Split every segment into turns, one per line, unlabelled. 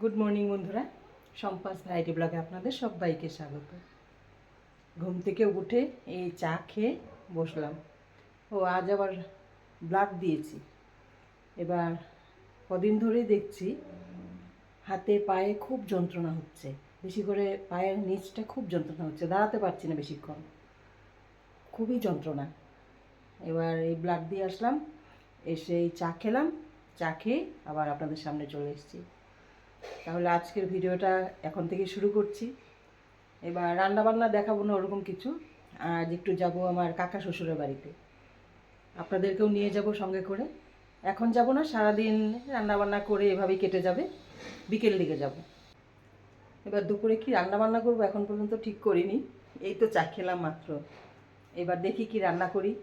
Good morning বন্ধুরা। সম্পাস variety ব্লগে আপনাদের সবাইকে স্বাগত। ঘুম থেকে উঠে এই চা খেয়ে বসলাম। ও, আজ আবার ব্লাড দিয়েছি। এবার কদিন ধরেই দেখছি হাতে পায়ে খুব যন্ত্রণা হচ্ছে। বেশি করে পায়ের নিচটা খুব যন্ত্রণা হচ্ছে। দাঁড়াতে পারছি না বেশিক্ষণ। খুবই যন্ত্রণা। এবার এই ব্লাড দিয়ে আসলাম। এসে এই চা খেলাম। চা খেয়ে আবার আপনাদের সামনে চলে এসেছি। তাহলে আজকের ভিডিওটা এখন থেকে শুরু করছি। এবার রান্নাবান্না দেখাবো না ওরকম কিছু। আজ একটু যাব আমার কাকা শ্বশুরের বাড়িতে। আপনাদেরকেও নিয়ে যাব সঙ্গে করে। এখন যাব না, সারাদিন রান্নাবান্না করে এভাবেই কেটে যাবে। বিকেল দিকে যাব। এবার দুপুরে কি রান্নাবান্না করব এখন পর্যন্ত ঠিক করিনি। এই তো চা খেলাম মাত্র। এবার দেখি কি রান্না করি।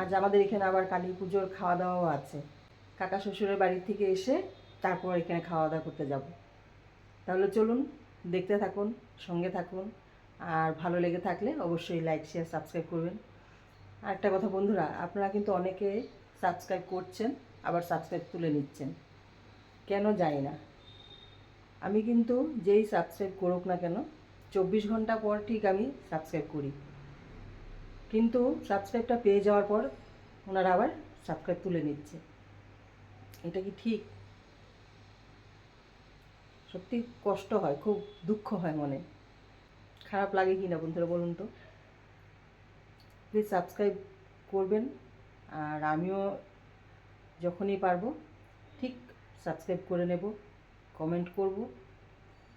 আজ আমাদের এখানে আবার কালী পুজোর খাওয়া দাওয়াও আছে। কাকা শ্বশুরের বাড়ি থেকে এসে তারপর এখানে খাওয়া দাওয়া করতে যাব। তাহলে চলুন, দেখতে থাকুন, সঙ্গে থাকুন। আর ভালো লেগে থাকলে অবশ্যই লাইক শেয়ার সাবস্ক্রাইব করবেন। আর একটা কথা বন্ধুরা, আপনারা কিন্তু অনেকে সাবস্ক্রাইব করছেন, আবার সাবস্ক্রাইব তুলে নিচ্ছেন। কেন জানি না। আমি কিন্তু যেই সাবস্ক্রাইব করুক না কেন, চব্বিশ ঘণ্টা পর ঠিক আমি সাবস্ক্রাইব করি। কিন্তু সাবস্ক্রাইবটা পেয়ে যাওয়ার পর ওনারা আবার সাবস্ক্রাইব তুলে নিচ্ছে। এটা কি ঠিক? সত্যি কষ্ট হয়, খুব দুঃখ হয় মনে। খারাপ লাগে কি না বন্ধুরা বলুন তো? প্লিজ সাবস্ক্রাইব করবেন আর আমিও যখনই পারব ঠিক সাবস্ক্রাইব করে নেব কমেন্ট করব।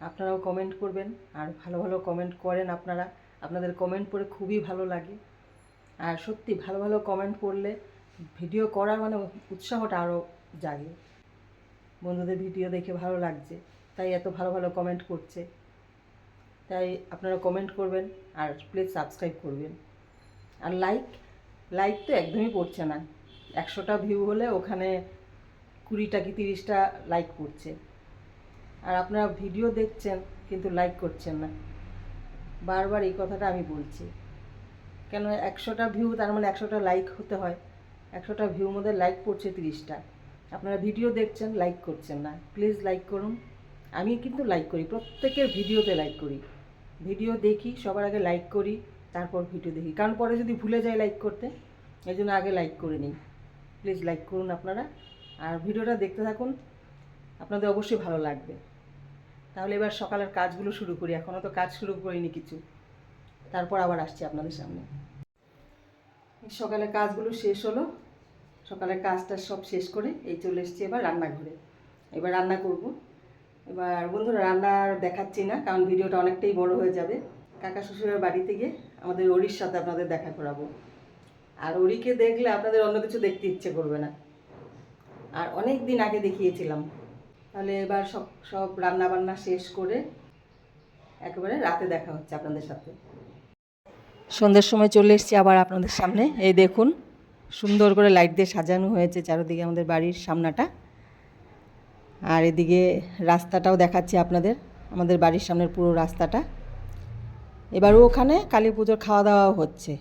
আপনারাও কমেন্ট করবেন আর ভালো ভালো কমেন্ট করেন আপনারা। আপনাদের কমেন্ট পড়ে খুবই ভালো লাগে। আর সত্যি ভালো ভালো কমেন্ট করলে ভিডিও করার মানে উৎসাহটা আরও জাগে। বন্ধুদের ভিডিও দেখে ভালো লাগছে। তাই এত ভালো ভালো কমেন্ট করছে। তাই আপনারা কমেন্ট করবেন আর প্লিজ সাবস্ক্রাইব করবেন। আর লাইক লাইক তো একদমই পড়ছে না। একশোটা ভিউ হলে ওখানে কুড়িটা কি তিরিশটা লাইক পড়ছে আর আপনারা ভিডিও দেখছেন কিন্তু লাইক করছেন না। বারবার এই কথাটা আমি বলছি। কেন একশোটা ভিউ তার মানে একশোটা লাইক হতে হয়। একশোটা ভিউ মধ্যে লাইক পড়ছে তিরিশটা। আপনারা ভিডিও দেখছেন লাইক করছেন না। প্লিজ লাইক করুন। আমি কিন্তু লাইক করি, প্রত্যেকের ভিডিওতে লাইক করি। ভিডিও দেখি, সবার আগে লাইক করি, তারপর ভিডিও দেখি। কারণ পরে যদি ভুলে যাই লাইক করতে, এই জন্য আগে লাইক করে নিই। প্লিজ লাইক করুন আপনারা। আর ভিডিওটা দেখতে থাকুন, আপনাদের অবশ্যই ভালো লাগবে। তাহলে এবার সকালের কাজগুলো শুরু করি। এখনও তো কাজ শুরু করিনি কিছু। তারপর আবার আসছি আপনাদের সামনে। সকালে কাজগুলো শেষ হলো। সকালের কাজটা সব শেষ করে এই চলে এসেছি এবার রান্নাঘরে। এবার রান্না করব। এবার বন্ধুরা রান্না আর দেখাচ্ছি না, কারণ ভিডিওটা অনেকটাই বড় হয়ে যাবে। কাকা শ্বশুরের বাড়িতে গিয়ে আমাদের ওরির সাথে আপনাদের দেখা করাবো। আর ওরিকে দেখলে আপনাদের অন্য কিছু দেখতে ইচ্ছে করবে না। আর অনেক দিন আগে দেখিয়েছিলাম। তাহলে এবার সব সব রান্না বান্না শেষ করে একেবারে রাতে দেখা হচ্ছে আপনাদের সাথে। সন্ধ্যের সময় চলে এসেছি আবার আপনাদের সামনে। এই দেখুন, সুন্দর করে লাইট দিয়ে সাজানো হয়েছে চারিদিকে আমাদের বাড়ির সামনাটা। আর এদিকে রাস্তাটাও দেখাচ্ছি আপনাদের আমাদের বাড়ির সামনের পুরো রাস্তাটা। এবারও ওখানে কালী পুজোর খাওয়া দাওয়াও হচ্ছে।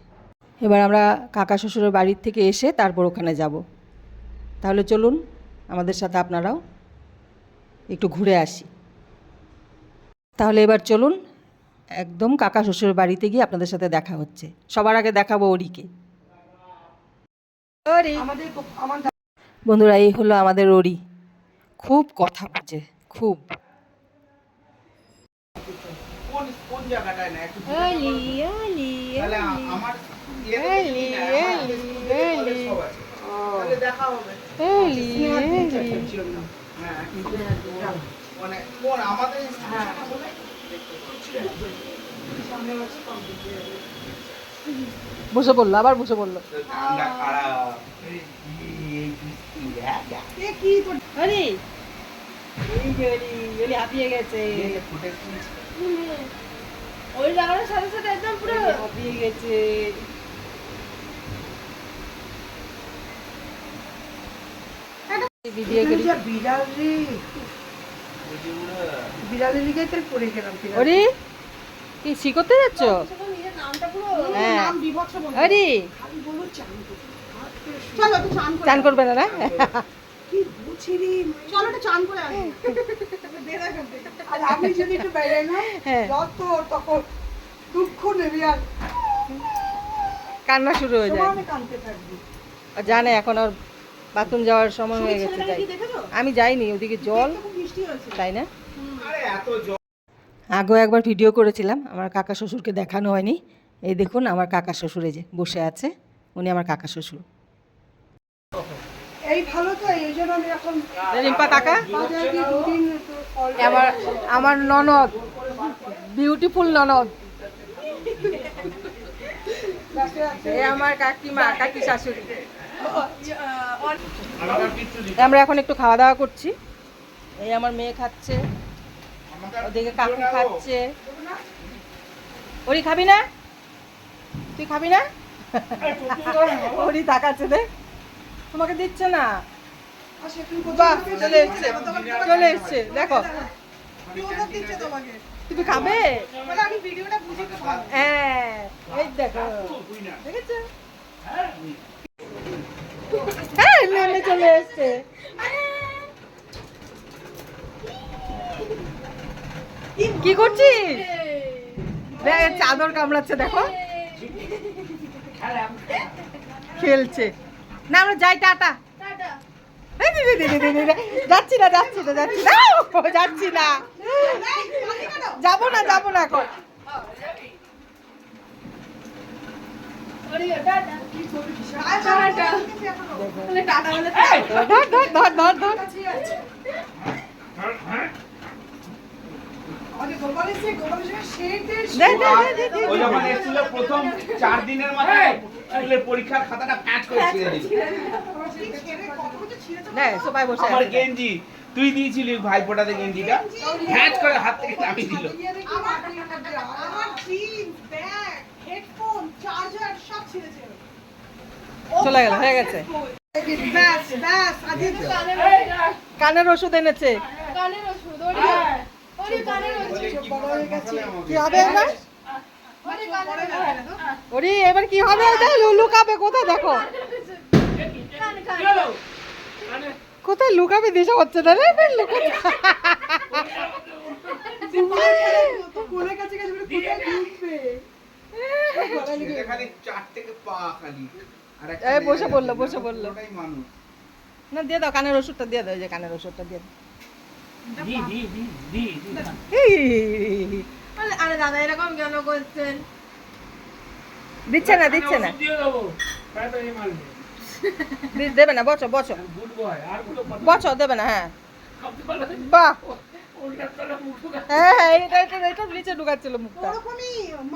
এবার আমরা কাকা শ্বশুরের বাড়ির থেকে এসে তারপর ওখানে যাব। তাহলে চলুন আমাদের সাথে আপনারাও একটু ঘুরে আসি। তাহলে এবার চলুন একদম কাকা শ্বশুরের বাড়িতে গিয়ে আপনাদের সাথে দেখা হচ্ছে। সবার আগে দেখাবো ওরিকে বন্ধুরা এই হলো আমাদের ওরি খুব কথা বোঝে খুব। বসে পড়ল আবার বসে পড়ল
ঠান্ডা খারাপ এই কি, এই বৃষ্টি, হ্যাঁ, হ্যাঁ।
আরে। এই যে ওলি ওলি হাঁপিয়ে গেছে।
এই যে ফুটে ফুটে।
ওই লাগানোর সাথে সাথে একদম পুরো হাঁপিয়ে গেছে।
ভিডিও করি।
বিড়াল রে।
ওই যে ওরা
বিড়ালের লিগে তো পড়ে গেলাম
ওরি কি শিখতে যাচ্ছ?
নিজের নামটা পুরো
হ্যাঁ। আরে।
চান
চলো চান
করবে না না?
কি বুঝি রে?
চলো একটু চান করে আসি।
আমি যদি একটু বেড়ে না
হ্যাঁ।
যত তখন দুঃখ নেবি আর
কান্না শুরু হয়ে যায়। জানে এখন আর বাথরুম যাওয়ার সময় হয়ে গেছে আমি যাইনি ওদিকে জল তাই না?
আরে
আগেও একবার ভিডিও করেছিলাম আমার কাকা শ্বশুরকে দেখানো হয়নি। এই দেখুন আমার কাকা শ্বশুর এই যে বসে আছে উনি আমার কাকা শ্বশুর।
এই ভালো তো এই জন্য আমি এখন
রিম্পা কাকা?
বাজারে গিয়ে দুদিন একটু ফল
আমার আমার ননদ বিউটিফুল ননদ। আমার কাকিমা কাকি শাশুড়ি। আমরা এখন একটু খাওয়া দাওয়া করছি। এই আমার মেয়ে খাচ্ছে ওদিকে কাকু খাচ্ছে। ওরি খাবি না? তুই খাবি না? ওরি তাকাচ্ছে দেখ। তোমাকে দিচ্ছে না। বাহ চলে এসছে। চলে এসছে দেখো। তুমি খাবে? হ্যাঁ এই দেখো। দেখেছ? হ্যাঁ নেমে চলে এসছে। কি করছিস? দেখ চাদর কামড়াচ্ছে দেখো। খেলছে। না আমরা যাই টাটা। যাচ্ছি না যাচ্ছি না যাচ্ছি না। যাচ্ছি না। যাব না যাব না এখন।
প্রথম চার দিনের মাথায় স্কুলের পরীক্ষার খাতাটা প্যাচ করে ছিঁড়ে দিল
সোফায় বসে
আমার গেঞ্জি তুই দিয়েছিলি ভাইফোঁটাতে গেঞ্জিটা। প্যাচ করে হাত থেকে নামিয়ে দিল।
আমার আমার জিন্স ব্যাগ হেডফোন চার্জার সব ছিঁড়েছে
চলে গেল হয়ে গেছে। কানের ওষুধ এনেছে।
কানের ওষুধ
কি হবে এবার?
ওরে
এবার কি হবে? ওটা লুকাবে কোথায়? দেখো। কোথায় লুকাবে? দিশা হচ্ছে না রে বসে পড়ল, বসে পড়ল। না দিয়ে দাও কানের ওষুধটা দিয়ে দাও যে কানের ওষুধটা দিয়ে দাও।
আরে আরে দাদা এরকম কেন করছেন?
দিচ্ছে না দিচ্ছে না। দেবে। না বচো বচো বচো দেবে না হ্যাঁ। বাহ। হ্যাঁ হ্যাঁ এটা এটা এটা নিচে ঢুকাচ্ছিল মুখটা।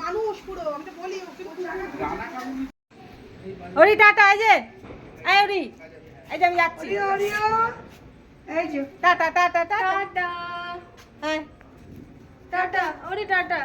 মানুষ পুরো আমি বলি
ওরি টাটা এই যে। এই ওরি এই যে আমি যাচ্ছি।
এই যে।
Tata tata.
টাটা।
হ্যাঁ।
টাটা ওরে টাটা।